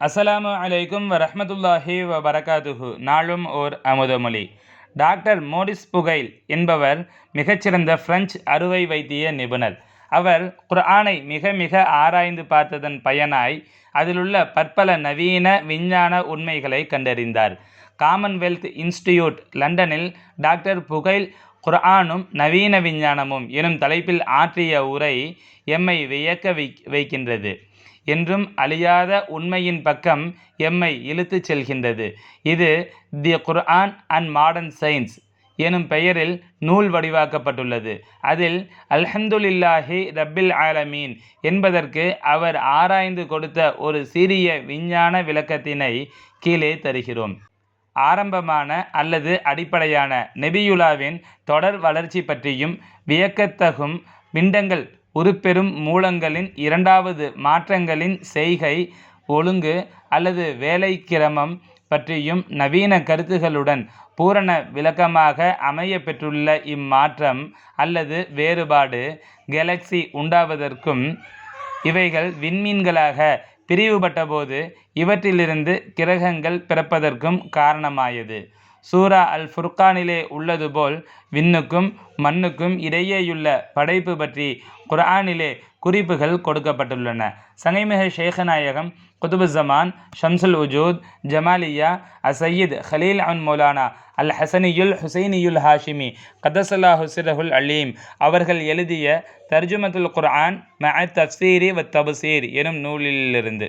அஸ்ஸலாமு அலைக்கும் வரமத்துல்லாஹி வரகாதுஹு நாளும் ஓர் அமுதமொழி டாக்டர் மோரிஸ் புகைல் என்பவர் மிகச்சிறந்த பிரெஞ்சு அறுவை வைத்திய நிபுணர். அவர் குர்ஆனை மிக மிக ஆராய்ந்து பார்த்ததன் பயனாய் அதிலுள்ள பற்பல நவீன விஞ்ஞான உண்மைகளை கண்டறிந்தார். காமன்வெல்த் இன்ஸ்டிடியூட் லண்டனில் டாக்டர் புகைல் குர்ஆனும் நவீன விஞ்ஞானமும் எனும் தலைப்பில் ஆற்றிய உரை எம்மை வியக்க வைக்கின்றது. என்றும் அழியாத உண்மையின் பக்கம் எம்மை இழுத்துச் செல்கின்றது. இது the Quran and modern science எனும் பெயரில் நூல் வடிவாக்கப்பட்டுள்ளது. அதில் அல்ஹம்துலில்லாஹி ரப்பில் ஆலமீன் என்பதற்கு அவர் ஆராய்ந்து கொடுத்த ஒரு சிறிய விஞ்ஞான விளக்கத்தினை கீழே தருகிறோம். ஆரம்பமான அல்லது அடிப்படையான நெபியுலாவின் தொடர் வளர்ச்சி பற்றியும் வியக்கத்தகும் பிண்டங்கள் உருப்பெறும் மூலங்களின் இரண்டாவது மாற்றங்களின் செய்கை ஒழுங்கு அல்லது வேலைக்கிரமம் பற்றியும் நவீன கருத்துகளுடன் பூரண விளக்கமாக அமைய பெற்றுள்ள இம்மாற்றம் அல்லது வேறுபாடு கேலக்சி உண்டாவதற்கும் இவைகள் விண்மீன்களாக பிரிவுபட்டபோது இவற்றிலிருந்து கிரகங்கள் பிறப்பதற்கும் காரணமாயது. சூரா அல் ஃபுர்கானிலே உள்ளது போல் விண்ணுக்கும் மண்ணுக்கும் இடையேயுள்ள படைப்பு பற்றி குர்ஆனிலே குறிப்புகள் கொடுக்கப்பட்டுள்ளன. சங்கைமிக ஷேகநாயகம் குதுபுசமான் ஷம்சுல் உஜூத் ஜமாலியா அசையீத் ஹலீல் அன் மௌலானா அல் ஹசனியுல் ஹுசைனியுல் ஹாஷிமி கதசல்லா ஹுசிரஹுல் அலீம் அவர்கள் எழுதிய தர்ஜுமத்துல் குர்ஆன் மஅ தஃப்சீரி வ தபுசீர் எனும் நூலிலிருந்து.